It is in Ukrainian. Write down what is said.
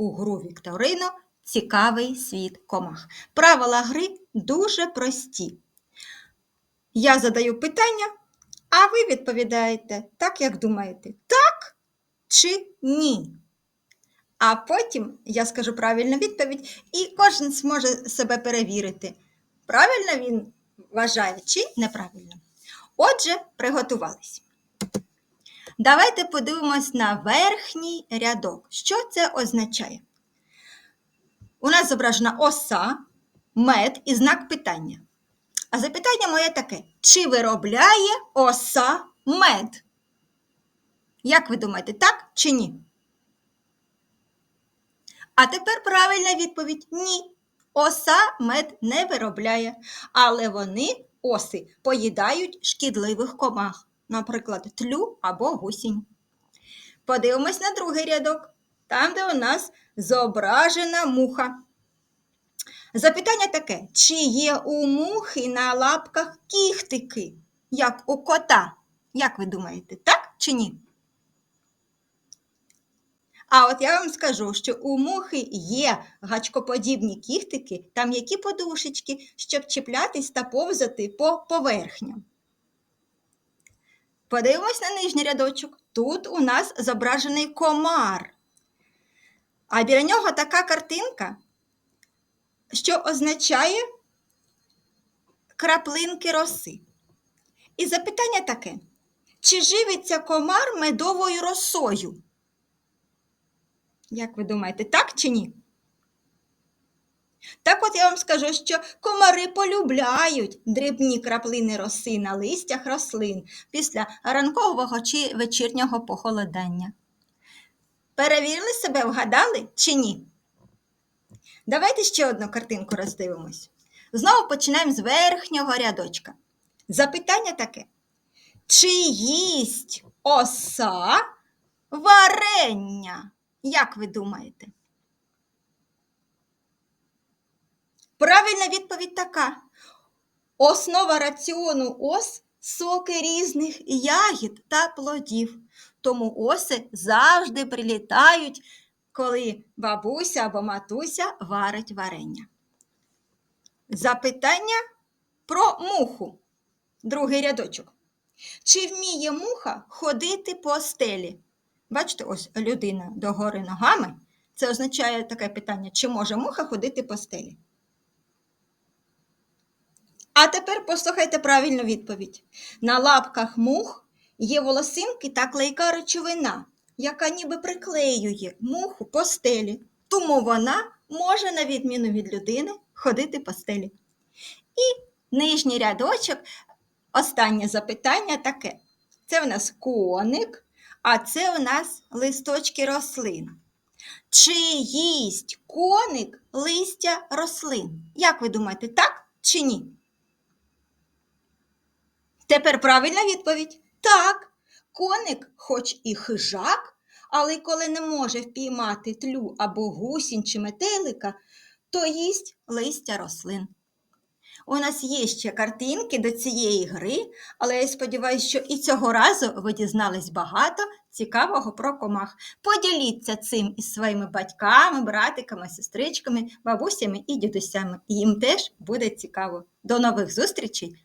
у гру Вікторину Цікавий світ комах. Правила гри дуже прості. Я задаю питання, а ви відповідаєте так, як думаєте, так чи ні. А потім я скажу правильну відповідь, і кожен зможе себе перевірити, правильно він вважає чи неправильно. Отже, приготувались. Давайте подивимось на верхній рядок. Що це означає? У нас зображена оса, мед і знак питання. А запитання моє таке: чи виробляє оса мед? Як ви думаєте, так чи ні? А тепер правильна відповідь: ні. Оса мед не виробляє, але вони, оси, поїдають шкідливих комах, наприклад, тлю або гусінь. Подивимось на другий рядок, там, де у нас зображена муха. Запитання таке: чи є у мухи на лапках кіхтики, як у кота? Як ви думаєте, так чи ні? А от я вам скажу, що у мухи є гачкоподібні кіхтики, там які подушечки, щоб чіплятись та повзати по поверхням. Подивимось на нижній рядочок. Тут у нас зображений комар. А біля нього така картинка, що означає краплинки роси. І запитання таке: чи живиться комар медовою росою? Як ви думаєте, так чи ні? Так от я вам скажу, що комари полюбляють дрібні краплини роси на листях рослин після ранкового чи вечірнього похолодання. Перевірили себе, вгадали чи ні? Давайте ще одну картинку роздивимось. Знову починаємо з верхнього рядочка. Запитання таке: чи їсть оса варення? Як ви думаєте? Правильна відповідь така. Основа раціону ос соки різних ягід та плодів. Тому оси завжди прилітають, коли бабуся або матуся варить варення. Запитання про муху. Другий рядочок. Чи вміє муха ходити по стелі? Бачите, ось людина догори ногами. Це означає таке питання, чи може муха ходити по стелі? А тепер послухайте правильну відповідь. На лапках мух є волосинки та клейка речовина, яка ніби приклеює муху по стелі. Тому вона може, на відміну від людини, ходити по стелі. І нижній рядочок, останнє запитання таке: це в нас коник, а це у нас листочки рослин. Чи їсть коник листя рослин? Як ви думаєте, так чи ні? Тепер правильна відповідь. Так, коник, хоч і хижак, але коли не може впіймати тлю або гусінь чи метелика, то їсть листя рослин. У нас є ще картинки до цієї гри, але я сподіваюся, що і цього разу ви дізнались багато цікавого про комах. Поділіться цим із своїми батьками, братиками, сестричками, бабусями і дідусями. Їм теж буде цікаво. До нових зустрічей!